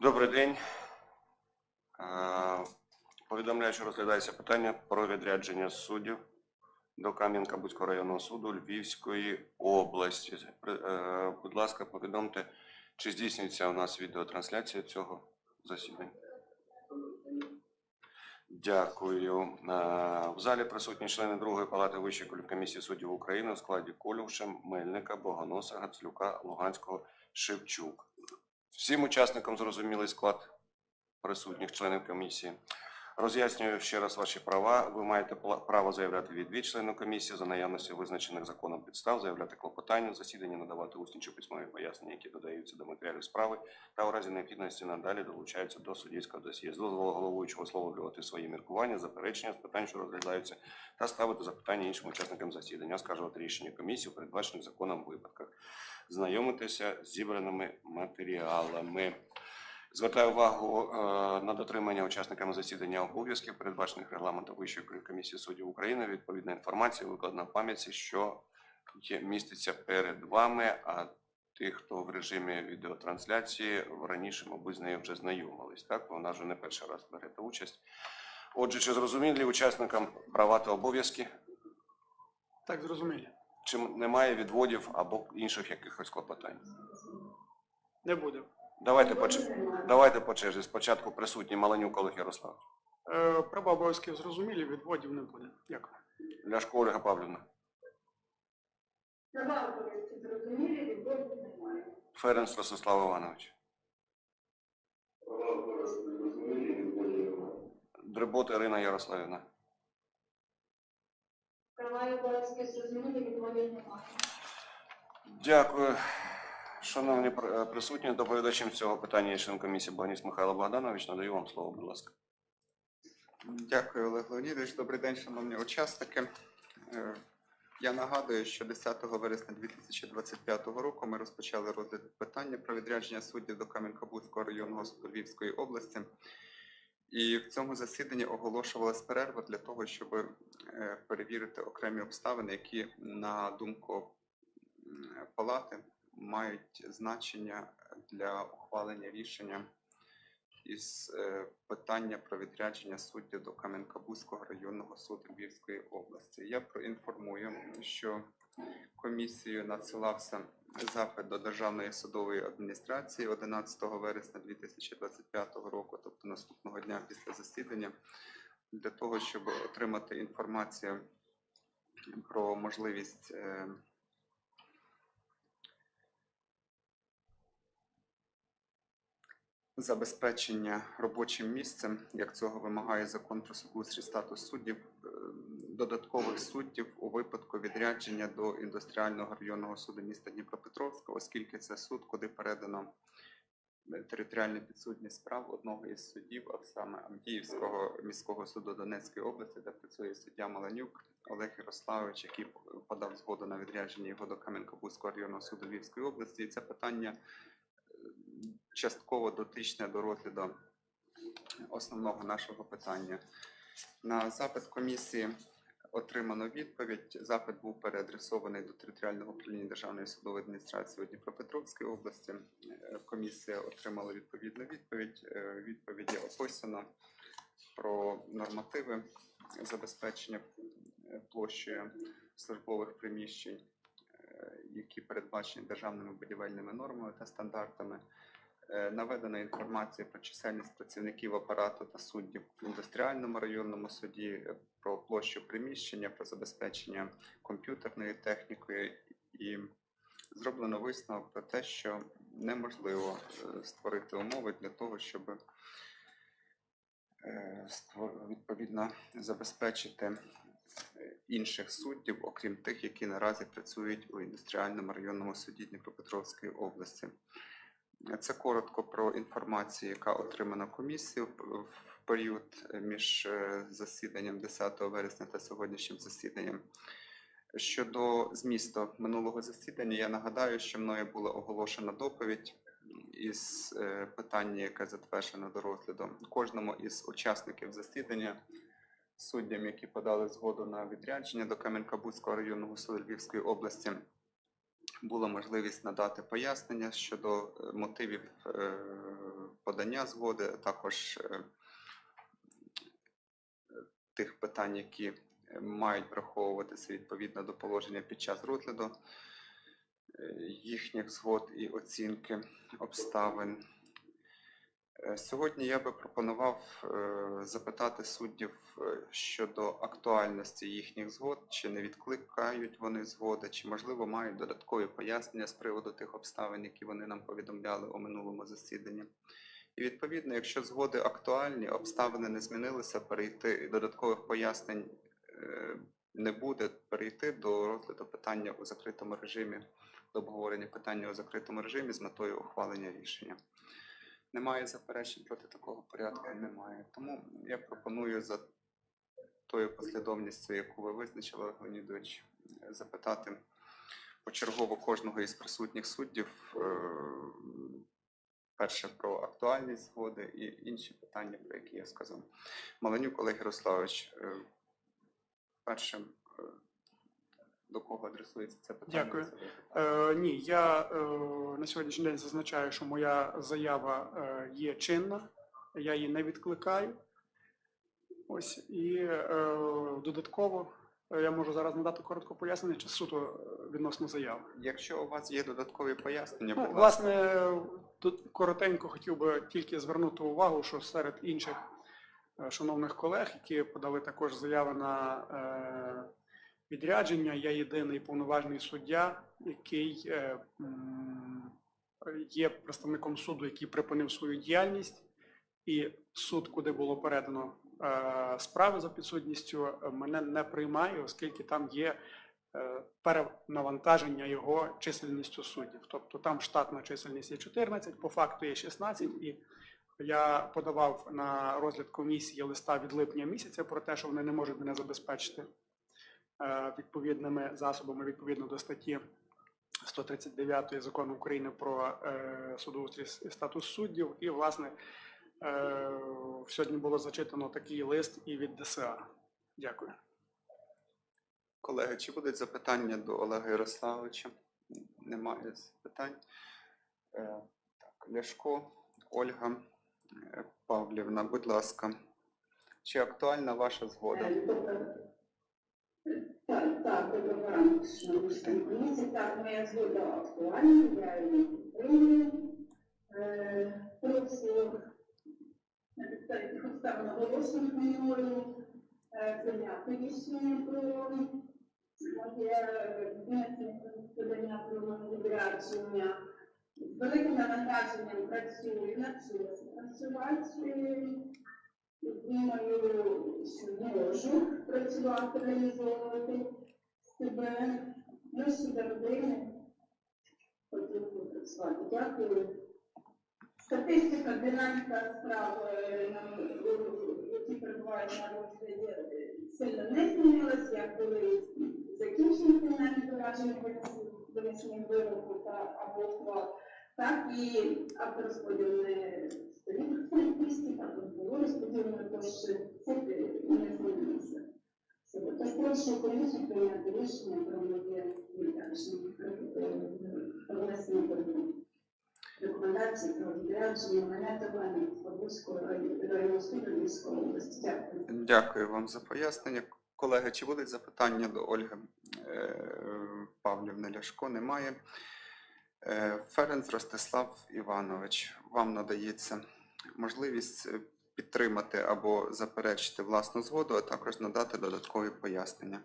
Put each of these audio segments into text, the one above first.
Добрий день. Е, Повідомляю, що розглядається питання про відрядження суддів до Кам'янка-Бузького районного суду Львівської області. Е, Будь ласка, повідомте, чи здійснюється у нас відеотрансляція цього засідання? Дякую. Е, В залі присутні члени другої палати Вищої кваліфкомісії суддів України у складі Колюша, Мельника, Богоноса, Гацлюка, Луганського, Шевчук. Всім учасникам зрозумілий склад присутніх членів комісії. Роз'яснюю ще раз ваші права. Ви маєте право заявляти відвід члену комісії за наявності визначених законом підстав, заявляти клопотання, засідання, надавати усні чи письмові пояснення, які додаються до матеріалів справи, та у разі необхідності надалі долучаються до суддівського досьє. З дозволу головуючого висловлювати свої міркування, заперечення з питань, що розглядаються, та ставити запитання іншим учасникам засідання, оскаржувати рішення комісії у передбачених законом випадках знайомитися з зібраними матеріалами. Звертаю увагу е, на дотримання учасниками засідання обов'язків, передбачених регламентом Вищої комісії суддів України. Відповідна інформація викладена в пам'ятці, що міститься перед вами, а тих, хто в режимі відеотрансляції раніше, мабуть, з нею вже знайомились. Так, вона вже не перший раз берете участь. Отже, чи зрозумілі учасникам права та обов'язки? Так, зрозумілі. Чи немає відводів або інших якихось клопотань? Не буде. Давайте по, давайте по черзі. Спочатку присутній Маленюк Олег Ярослав. Е, права обов'язків зрозумілі, відводів не буде. Дякую. Ляшко Ольга Павлівна. Права обов'язки зрозумілі, відводів немає. Ференс Ростислав Іванович. Дребот Ірина Ярославівна. Права і обов'язки зрозумілі, відводів немає. Дякую. Шановні е, присутні, доповідачем цього питання є член комісії Баганіс Михайло Богданович. Надаю вам слово, будь ласка. Дякую, Олег Леонідович. Добрий день, шановні учасники. Е, Я нагадую, що 10 вересня 2025 року ми розпочали розгляд питання про відрядження суддів до Кам'янка-Бузького районного суду Львівської області. І в цьому засіданні оголошувалась перерва для того, щоб е, перевірити окремі обставини, які, на думку палати, мають значення для ухвалення рішення із е, питання про відрядження суддів до Кам'янка-Бузького районного суду Львівської області. Я проінформую, що комісією надсилався запит до Державної судової адміністрації 11 вересня 2025 року, тобто наступного дня після засідання, для того, щоб отримати інформацію про можливість. е, забезпечення робочим місцем, як цього вимагає закон про судоустрій статус суддів, е, додаткових суддів у випадку відрядження до індустріального районного суду міста Дніпропетровська, оскільки це суд, куди передано е, територіальне підсудність справ одного із суддів, а саме Авдіївського міського суду Донецької області, де працює суддя Маланюк Олег Ярославович, який подав згоду на відрядження його до Кам'янка-Бузького районного суду Львівської області. І це питання частково дотичне до розгляду основного нашого питання. На запит комісії отримано відповідь. Запит був переадресований до територіального управління Державної судової адміністрації у Дніпропетровській області. Е, Комісія отримала відповідну відповідь. Е, відповіді описано про нормативи забезпечення е, площею службових приміщень, які передбачені державними будівельними нормами та стандартами. Е, Наведена інформація про чисельність працівників апарату та суддів в індустріальному районному суді, е, про площу приміщення, про забезпечення комп'ютерною технікою і зроблено висновок про те, що неможливо е, створити умови для того, щоб відповідно забезпечити інших суддів, окрім тих, які наразі працюють у індустріальному районному суді Дніпропетровської області. Це коротко про інформацію, яка отримана комісією в- період між е, засіданням 10 вересня та сьогоднішнім засіданням. Щодо змісту минулого засідання, я нагадаю, що мною була оголошена доповідь із е, питання, яке затверджено до розгляду. Кожному із учасників засідання, суддям, які подали згоду на відрядження до Кам'янка-Бузького районного суду Львівської області, була можливість надати пояснення щодо е, мотивів е, подання згоди, а також е, тих питань, які мають враховуватися відповідно до положення під час розгляду їхніх згод і оцінки обставин. Е, Сьогодні я би пропонував е, запитати суддів е, щодо актуальності їхніх згод, чи не відкликають вони згоди, чи можливо мають додаткові пояснення з приводу тих обставин, які вони нам повідомляли у минулому засіданні. І відповідно, якщо згоди актуальні, обставини не змінилися, перейти додаткових пояснень не буде, перейти до розгляду питання у закритому режимі, до обговорення питання у закритому режимі з метою ухвалення рішення. Немає заперечень проти такого порядку? Немає. Тому я пропоную за тою послідовністю, яку ви визначили, Леонідович, запитати почергово кожного із присутніх суддів. е, Перше про актуальність згоди і інші питання, про які я сказав. Маленюк Олег Ярославович, е, першим е, до кого адресується це питання? Дякую. Е, ні, я е, на сьогоднішній день зазначаю, що моя заява е, є чинна, я її не відкликаю. Ось і е, додатково е, я можу зараз надати коротко пояснення чи суто е, відносно заяви. Якщо у вас є додаткові пояснення, Ну, будь ласка. власне, тут коротенько хотів би тільки звернути увагу, що серед інших е, шановних колег, які подали також заяви на відрядження, я єдиний повноважний суддя, який е, є представником суду, який припинив свою діяльність, і суд, куди було передано е, справи за підсудністю, мене не приймає, оскільки там є е, перенавантаження його чисельністю суддів. Тобто там штатна чисельність є 14, по факту є 16, і я подавав на розгляд комісії листа від липня місяця про те, що вони не можуть мене забезпечити відповідними засобами відповідно до статті 139 закону України про е, судоустрій і статус суддів. І, власне, е, сьогодні було зачитано такий лист і від ДСА. Дякую. Колеги, чи будуть запитання до Олега Ярославовича? Немає запитань. Е, Так, Ляшко, Ольга е, Павлівна, будь ласка. Чи актуальна ваша згода? Е. Так, так, доброго ранку, шановні комісії. Так, моя згода актуальна, я її підтримую. Е, Прошу на підставі тих обставин оголошених мною е, прийняти рішення про моє подання про відрядження. З великим навантаженням працюю, навчилася працювати. Думаю, можу працювати, реалізовувати себе. Ну, щодо родини, хотів працювати. Дякую. Статистика, динаміка справ, е, які перебувають на розгляді, е, сильно не змінилася, як коли закінчені кримінальні провадження винесення вироку та або ухвал, так і авторозподіл не Дякую. Дякую вам за пояснення. Колеги, чи будуть запитання до Ольги е, Павлівни Ляшко? Немає. Е, Ференц Ростислав Іванович, вам надається можливість е, підтримати або заперечити власну згоду, а також надати додаткові пояснення.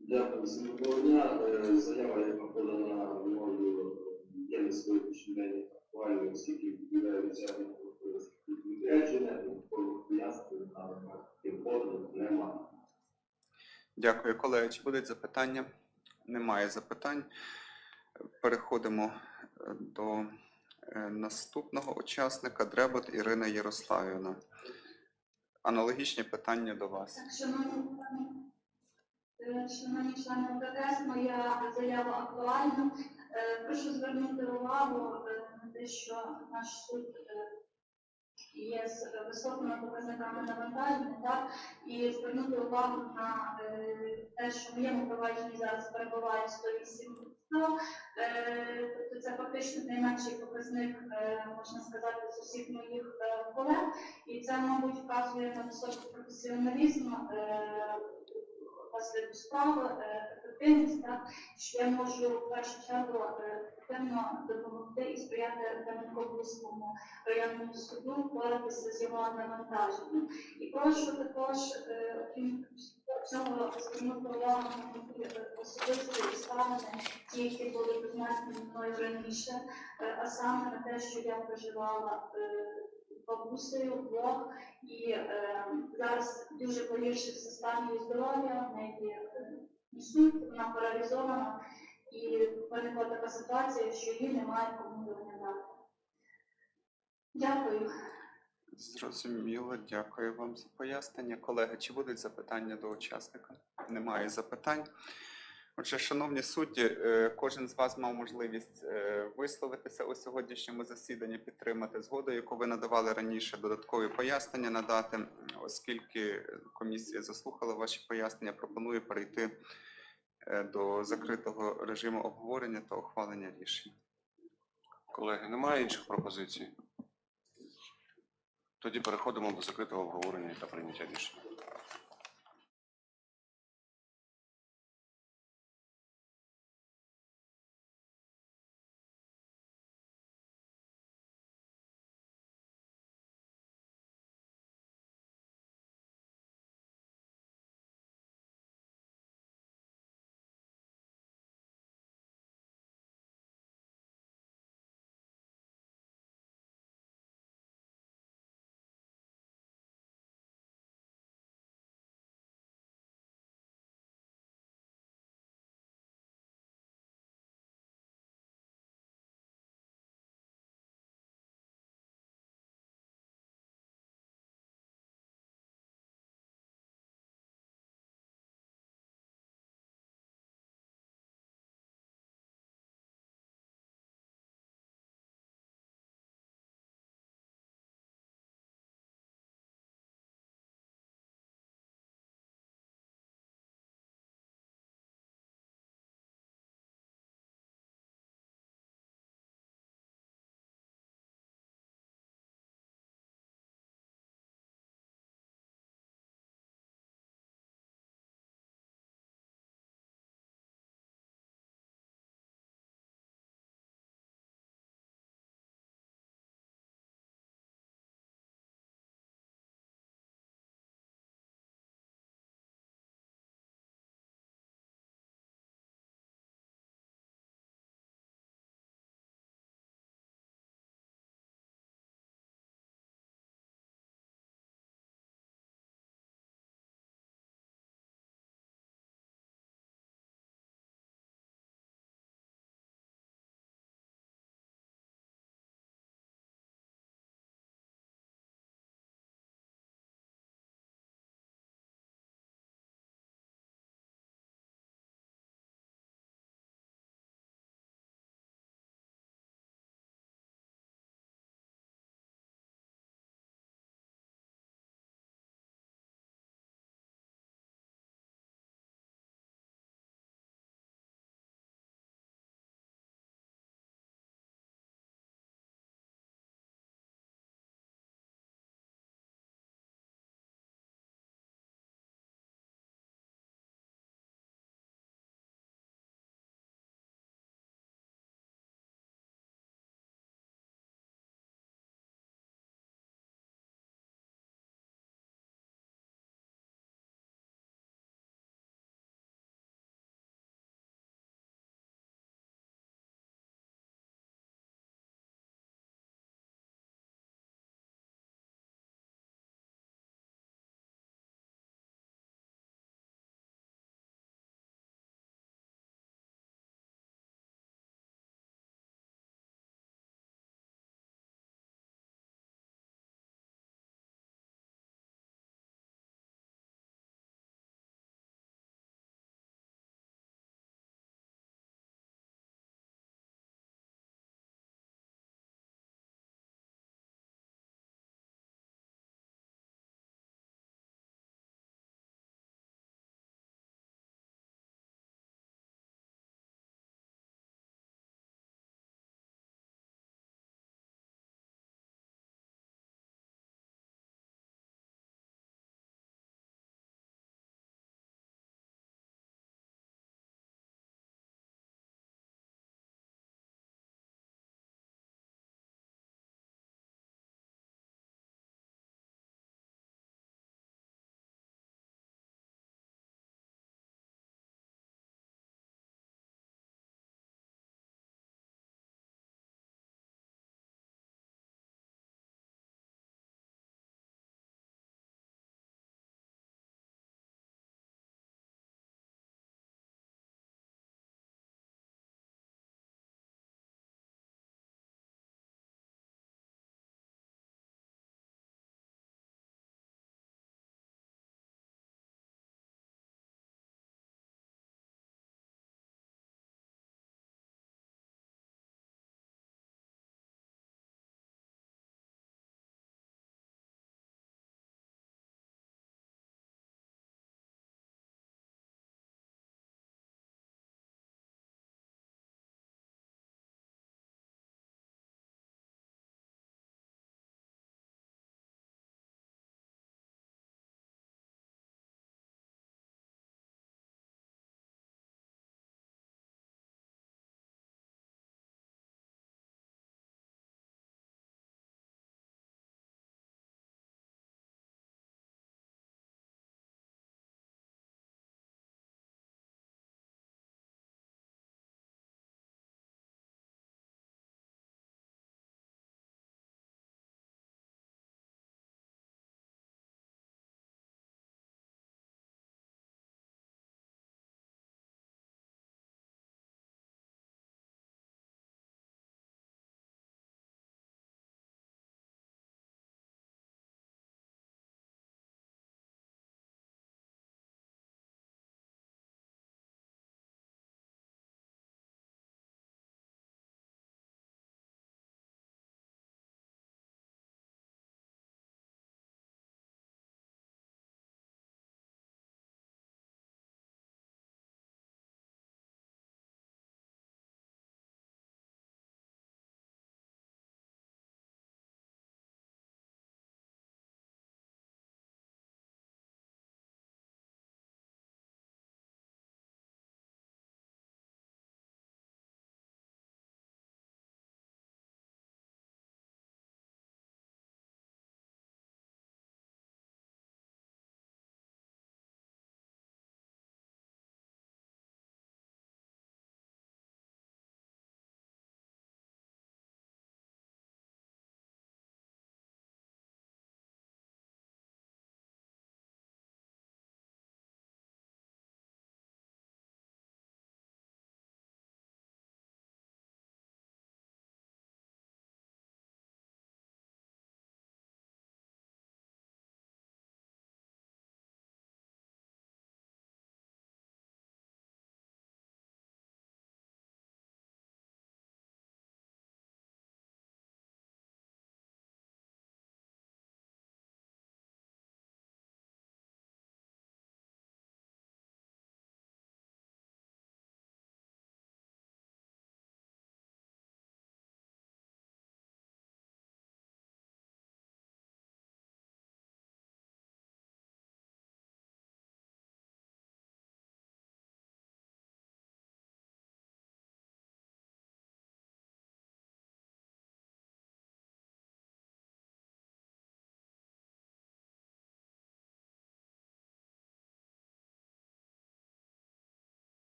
Дякую. Е, Заява, яка подана мною, є на сьогоднішній день актуальною, оскільки відповідається відрядження, додаткових пояснень на тим немає. Дякую, колеги. Чи будуть запитання? Немає запитань. Переходимо е, до наступного учасника Дребот Ірина Ярославівна. Аналогічні питання до вас. Так, шановні е, члени ОКТС, моя заява актуальна. Е, Прошу звернути увагу е, на те, що наш суд е, є з високими показниками навантаження, так, і звернути увагу на е, те, що в моєму провадженні зараз перебуває 108 Е, Тобто це фактично найменший показник, е, можна сказати, з усіх моїх е, колег. І це, мабуть, вказує на високий професіоналізм, е, розгляду справи, е, ефективність, так, що я можу в першу чергу ефективно допомогти і сприяти Кам'янко-Бузькому районному суду впоратися з його навантаженням. І прошу також, е, окрім цього, звернути увагу на е, особисті обставини, ті, які були піднесені мною раніше, е, а саме на те, що я проживала бабусею вдвох, і е, зараз дуже погіршився стан її здоров'я, в неї е, вона паралізована, і виникла така ситуація, що її немає кому доглядати. Дякую. Зрозуміло, дякую вам за пояснення. Колеги, чи будуть запитання до учасника? Немає запитань. Отже, шановні судді, е, кожен з вас мав можливість е, висловитися у сьогоднішньому засіданні, підтримати згоду, яку ви надавали раніше, додаткові пояснення надати. Оскільки комісія заслухала ваші пояснення, пропоную перейти е, до закритого режиму обговорення та ухвалення рішень. Колеги, немає інших пропозицій? Тоді переходимо до закритого обговорення та прийняття рішення.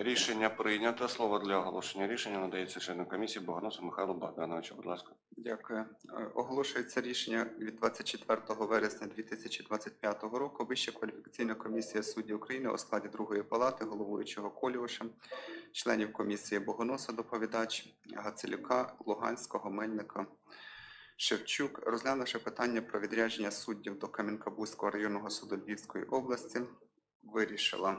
Рішення прийнято. Слово для оголошення рішення надається члену комісії Богоносу Михайлу Богдановичу. Будь ласка. Дякую. Е, Оголошується рішення від 24 вересня 2025 року. Вища кваліфікаційна комісія суддів України у складі другої палати, головуючого Колювишем, членів комісії Богоноса, доповідач, Гацелюка, Луганського, Мельника, Шевчук, розглянувши питання про відрядження суддів до Кам'янка-Бузького районного суду Львівської області, вирішила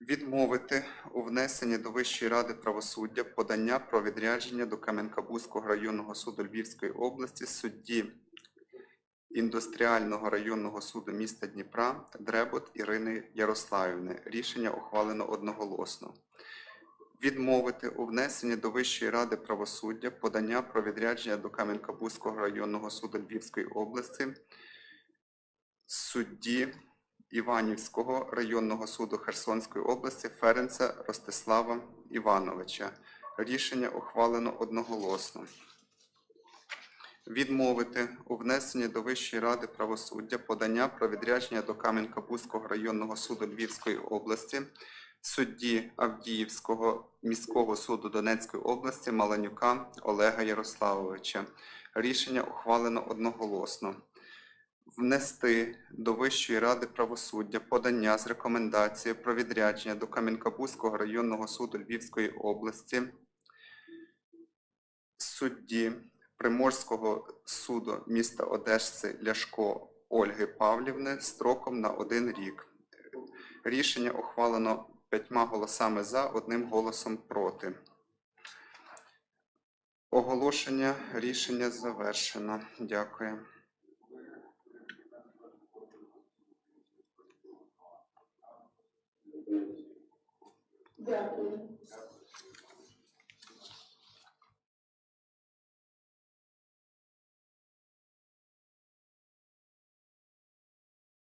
відмовити у внесенні до Вищої ради правосуддя подання про відрядження до Кам'янка-Бузького районного суду Львівської області судді індустріального районного суду міста Дніпра Дребот Ірини Ярославівни. Рішення ухвалено одноголосно. Відмовити у внесенні до Вищої ради правосуддя подання про відрядження до Кам'янка-Бузького районного суду Львівської області судді Іванівського районного суду Херсонської області Ференца Ростислава Івановича. Рішення ухвалено одноголосно. Відмовити у внесенні до Вищої ради правосуддя подання про відрядження до Кам'янка-Бузького районного суду Львівської області судді Авдіївського міського суду Донецької області Маланюка Олега Ярославовича. Рішення ухвалено одноголосно внести до Вищої ради правосуддя подання з рекомендацією про відрядження до Кам'янка-Бузького районного суду Львівської області судді Приморського суду міста Одещці Ляшко Ольги Павлівни строком на один рік. Рішення ухвалено п'ятьма голосами за, одним голосом проти. Оголошення рішення завершено. Дякую. Дякую.